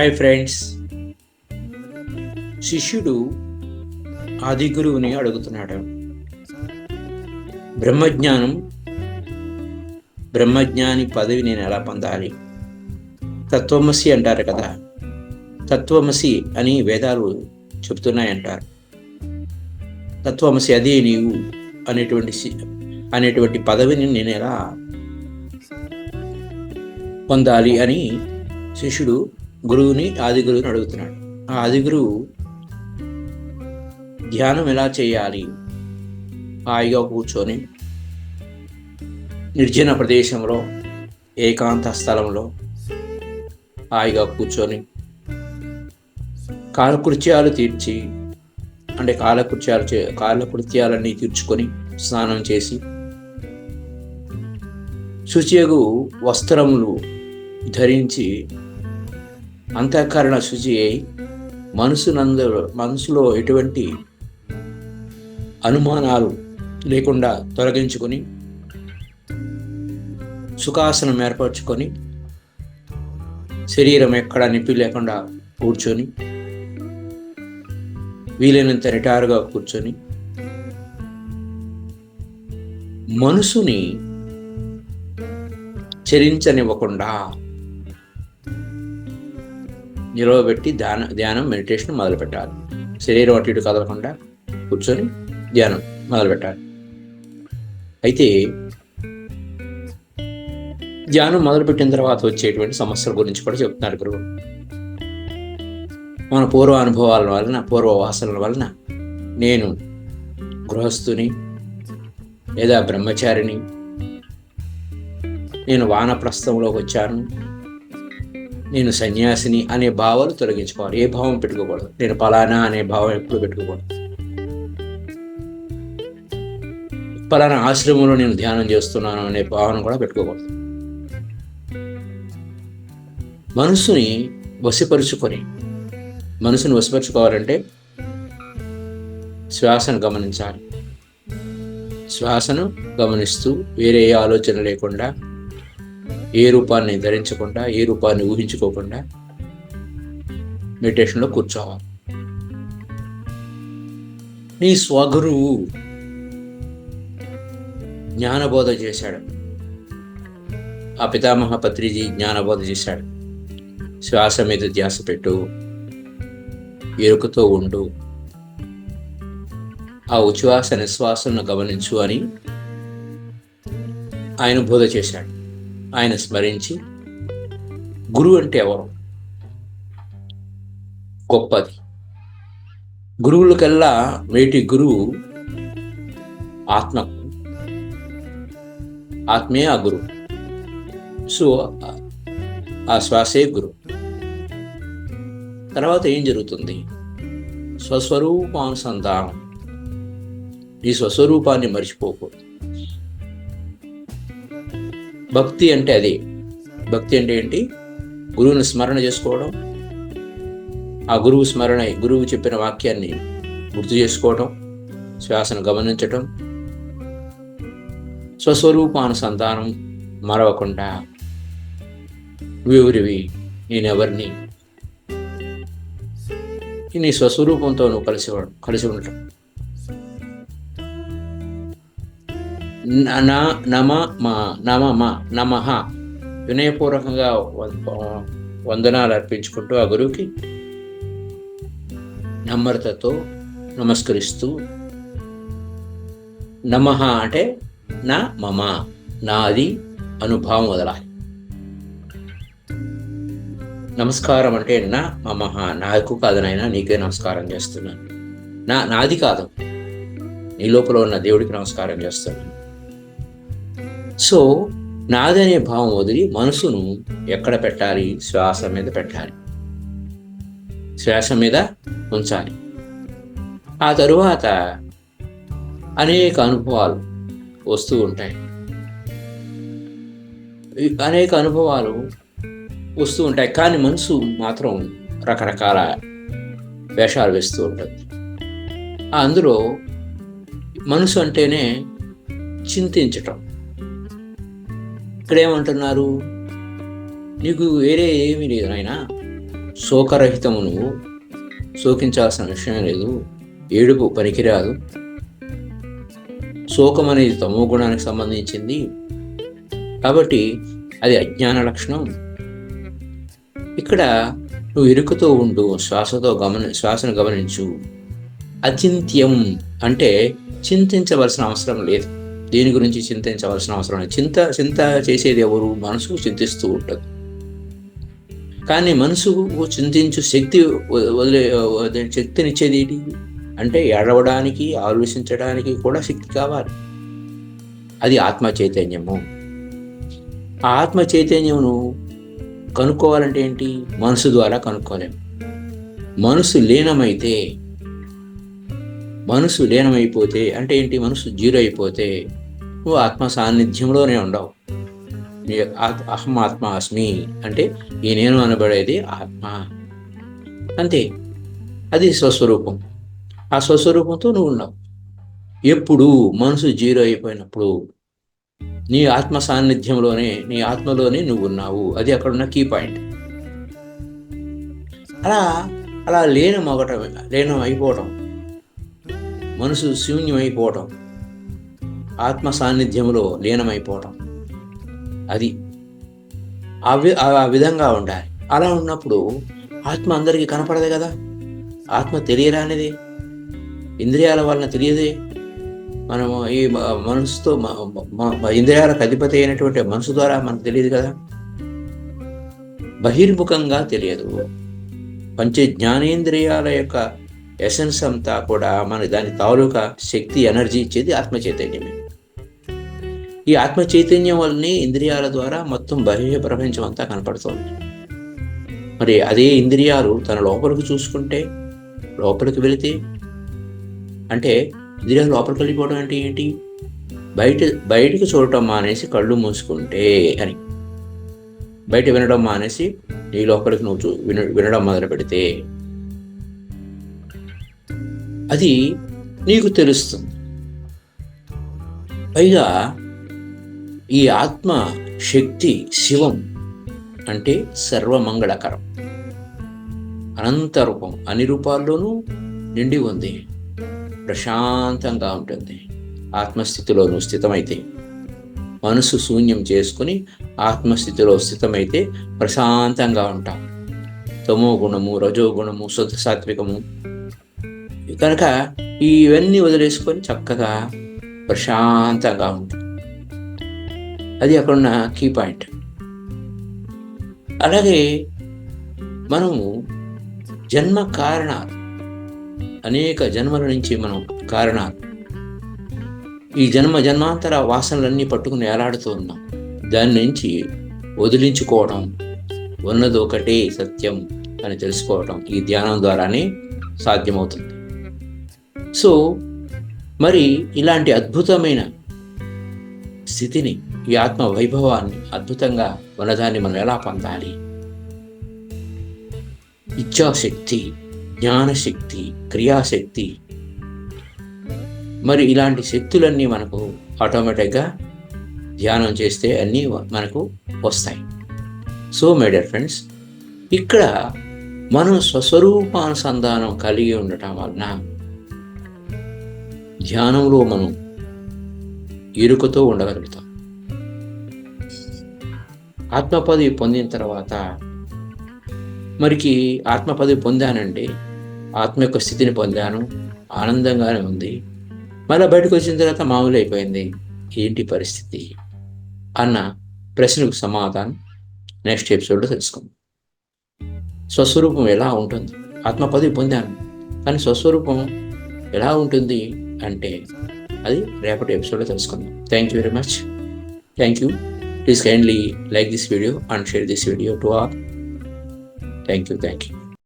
Hi friends. శిష్యుడు ఆది గురువుని అడుగుతున్నాడు. బ్రహ్మజ్ఞానం బ్రహ్మజ్ఞాని పదవి నేను ఎలా పొందాలి? తత్వమసి అంటారు కదా. తత్వమసి అని వేదాలు చెబుతున్నాయంటారు. తత్వమసి అదే నీవు అనేటువంటి సి- అనేటువంటి పదవిని నేను ఎలా పొందాలి అని శిష్యుడు గురువుని ఆది గురువుని అడుగుతున్నాడు. ఆ ఆది గురువు ధ్యానం ఎలా చేయాలి? హాయిగా కూర్చొని నిర్జన ప్రదేశంలో ఏకాంత స్థలంలో హాయిగా కూర్చొని కాలకృత్యాలు తీర్చి అంటే కాలకృత్యాలు చే కాలకృత్యాలన్నీ తీర్చుకొని స్నానం చేసి శుచియగు వస్త్రములు ధరించి అంతఃకరణ శుచి అయి మనసునందు మనసులో ఎటువంటి అనుమానాలు లేకుండా తొలగించుకొని సుఖాసనం ఏర్పరచుకొని శరీరం ఎక్కడ నిప్పి లేకుండా కూర్చొని వీలైనంత రిటైర్గా కూర్చొని మనసుని చరించనివ్వకుండా నిలవబెట్టి ధ్యాన ధ్యానం మెడిటేషన్ మొదలు పెట్టాలి శరీరం అటు ఇటు కదలకుండా కూర్చొని ధ్యానం మొదలు పెట్టాలి అయితే ధ్యానం మొదలుపెట్టిన తర్వాత వచ్చేటువంటి సమస్యల గురించి కూడా చెప్తున్నారు గురువు. మన పూర్వ అనుభవాల వలన పూర్వ వాసనల వలన నేను గృహస్థుని లేదా బ్రహ్మచారిని నేను వానప్రస్థంలోకి వచ్చాను నేను సన్యాసిని అనే భావాలు తొలగించుకోవాలి. ఏ భావం పెట్టుకోకూడదు. నేను పలానా అనే భావం ఎప్పుడు పెట్టుకోకూడదు. పలానా ఆశ్రమంలో నేను ధ్యానం చేస్తున్నాను అనే భావన కూడా పెట్టుకోకూడదు. మనసుని వశపరుచుకొని మనసుని వశపరుచుకోవాలంటే శ్వాసను గమనించాలి. శ్వాసను గమనిస్తూ వేరే ఏ ఆలోచన లేకుండా ఏ రూపాన్ని ధరించకుండా ఏ రూపాన్ని ఊహించుకోకుండా మెడిటేషన్లో కూర్చోవాలి. నీ స్వగురువు జ్ఞానబోధ చేశాడు. ఆ పితామహ పత్రిజీ జ్ఞానబోధ చేశాడు. శ్వాస మీద ధ్యాస పెట్టు ఎరుకతో ఉండు. ఆ ఉచ్ఛ్వాస నిశ్వాసను గమనించు అని ఆయన బోధ చేశాడు. ఆయన స్మరించి గురువు అంటే ఎవరు? గొప్పది. గురువులకల్లా వేటి గురువు ఆత్మకు? ఆత్మే ఆ గురువు. సో ఆ శ్వాసే గురువు. తర్వాత ఏం జరుగుతుంది? స్వస్వరూపానుసంధానం. ఈ స్వస్వరూపాన్ని మర్చిపోకూడదు. భక్తి అంటే అది. భక్తి అంటే ఏంటి? గురువుని స్మరణ చేసుకోవడం. ఆ గురువు స్మరణ గురువు చెప్పిన వాక్యాన్ని గుర్తు చేసుకోవడం శ్వాసను గమనించటం స్వస్వరూపానుసంధానం మరవకుండా నువ్వెవరివి నేనెవరిని? నీ స్వస్వరూపంతో నువ్వు కలిసి కలిసి ఉండటం. నమ మా నమ. మా నమః వినయపూర్వకంగా వందనాలు అర్పించుకుంటూ ఆ గురువుకి నమ్రతతో నమస్కరిస్తూ నమ అంటే నా మమ నాది అనుభవం వదలాలి. నమస్కారం అంటే నా మమహ నాకు కాదు నీకే నమస్కారం చేస్తున్నాను. నా నాది కాదు. నీ లోపల ఉన్న దేవుడికి నమస్కారం చేస్తున్నాను. సో నాదనే భావం వదిలి మనసును ఎక్కడ పెట్టాలి? శ్వాస మీద పెట్టాలి. శ్వాస మీద ఉంచాలి. ఆ తరువాత అనేక అనుభవాలు వస్తూ ఉంటాయి. అనేక అనుభవాలు వస్తూ ఉంటాయి. కానీ మనసు మాత్రం రకరకాల వేషాలు వేస్తూ ఉంటుంది. అందులో మనసు అంటేనే చింతించటం. ఇక్కడేమంటున్నారు? నీకు వేరే ఏమీ లేదు ఆయన శోకరహితము నువ్వు. శోకించాల్సిన విషయం లేదు. ఏడుపు పనికిరాదు. శోకం అనేది తమో గుణానికి సంబంధించింది. కాబట్టి అది అజ్ఞాన లక్షణం. ఇక్కడ నువ్వు ఇరుకుతో ఉండు శ్వాసతో గమని శ్వాసను గమనించు. అచింత్యం అంటే చింతించవలసిన అవసరం లేదు. దీని గురించి చింతించవలసిన అవసరం లేదు. చింత చింత చేసేది ఎవరు? మనసు చింతిస్తూ ఉంటుంది. కానీ మనసుకు చింతించు శక్తి వదిలే శక్తినిచ్చేది ఏంటి? అంటే ఏడవడానికి ఆలోచించడానికి కూడా శక్తి కావాలి. అది ఆత్మ చైతన్యము ఆ ఆత్మ చైతన్యమును కనుక్కోవాలంటే ఏంటి? మనసు ద్వారా కనుక్కోలేము. మనసు లీనమైతే మనసు లీనమైపోతే అంటే ఏంటి? మనసు జీరో అయిపోతే నువ్వు ఆత్మ సాన్నిధ్యంలోనే ఉండవు. అహం ఆత్మ అస్మి అంటే ఈ నేను అనబడేది ఆత్మ. అంతే. అది స్వస్వరూపం. ఆ స్వస్వరూపంతో నువ్వు ఉన్నావు ఎప్పుడు మనసు జీరో అయిపోయినప్పుడు నీ ఆత్మ సాన్నిధ్యంలోనే నీ ఆత్మలోనే నువ్వు ఉన్నావు. అది అక్కడ ఉన్న కీ పాయింట్ అలా అలా లేనం ఒకటం లేనం అయిపోవటం మనసు శూన్యమైపోవటం ఆత్మ సాన్నిధ్యంలో లీనమైపోవటం. అది ఆ విధంగా ఉండాలి. అలా ఉన్నప్పుడు ఆత్మ అందరికీ కనపడదు కదా? ఆత్మ తెలియరానిది? ఇంద్రియాల వలన తెలియదే? మనము ఈ మనసుతో ఇంద్రియాలకు అధిపతి అయినటువంటి మనసు ద్వారా మనకు తెలియదు కదా? బహిర్ముఖంగా తెలియదు. పంచ జ్ఞానేంద్రియాల యొక్క ఎసెన్స్ అంతా కూడా మన దాని తాలూకా శక్తి ఎనర్జీ ఇచ్చేది ఆత్మ చైతన్యమే. ఈ ఆత్మ చైతన్యం వల్లనే ఇంద్రియాల ద్వారా మొత్తం బహిర్య ప్రపంచం అంతా కనపడుతోంది. మరి అదే ఇంద్రియాలు తన లోపలికి చూసుకుంటే లోపలికి వెళితే అంటే ఇంద్రియాలు లోపలికి వెళ్ళిపోవడం అంటే ఏంటి? బయట బయటకు చూడటం మానేసి కళ్ళు మూసుకుంటే అని. బయట వినడం మానేసి నీ లోపలికి నువ్వు చూ విన వినడం మొదలు పెడితే. అది నీకు తెలుస్తుంది. పైగా ఈ ఆత్మ శక్తి శివం అంటే సర్వమంగళకరం. అనంత రూపం అన్ని రూపాల్లోనూ నిండి ఉంది. ప్రశాంతంగా ఉంటుంది. ఆత్మస్థితిలోనూ స్థితమైతే. మనసు శూన్యం చేసుకుని ఆత్మస్థితిలో స్థితమైతే ప్రశాంతంగా ఉంటాం. తమో గుణము రజో గుణము శుద్ధ సాత్వికము. కనుక ఇవన్నీ వదిలేసుకొని చక్కగా ప్రశాంతంగా ఉంటుంది అది అక్కడున్న కీ పాయింట్ అలాగే మనము జన్మ కారణాలు అనేక జన్మల నుంచి మనం కారణాలు. ఈ జన్మ జన్మాంతర వాసనలన్నీ పట్టుకుని ఏలాడుతూ ఉన్నాం. దాని నుంచి వదిలించుకోవడం ఉన్నది ఒకటే సత్యం అని తెలుసుకోవడం ఈ ధ్యానం ద్వారానే సాధ్యమవుతుంది. సో మరి ఇలాంటి అద్భుతమైన స్థితిని ఈ ఆత్మ వైభవాన్ని అద్భుతంగా ఉన్నదాన్ని మనం ఎలా పొందాలి? ఇచ్ఛాశక్తి జ్ఞానశక్తి క్రియాశక్తి. మరి ఇలాంటి శక్తులన్నీ మనకు ఆటోమేటిక్గా ధ్యానం చేస్తే అన్నీ మనకు వస్తాయి. సో మై డియర్ ఫ్రెండ్స్ ఇక్కడ మనం స్వస్వరూపానుసంధానం కలిగి ఉండటం వలన ధ్యానంలో మనం ఇరుకుతో ఉండగలుగుతాం. ఆత్మపదవి పొందిన తర్వాత మరికి ఆత్మపదవి పొందానండి. ఆత్మ యొక్క స్థితిని పొందాను. ఆనందంగానే ఉంది. మళ్ళీ బయటకు వచ్చిన తర్వాత మామూలు అయిపోయింది. ఏంటి పరిస్థితి? అన్న ప్రశ్నకు సమాధానం నెక్స్ట్ ఎపిసోడ్లో తెలుసుకుందాం. స్వస్వరూపం ఎలా ఉంటుంది? ఆత్మపదవి పొందాను. కానీ స్వస్వరూపం ఎలా ఉంటుంది అంటే అది రేపటి ఎపిసోడ్లో తెలుసుకుందాం. Thank you very much thank you Please kindly like this video and share this video to all. Thank you. Thank you.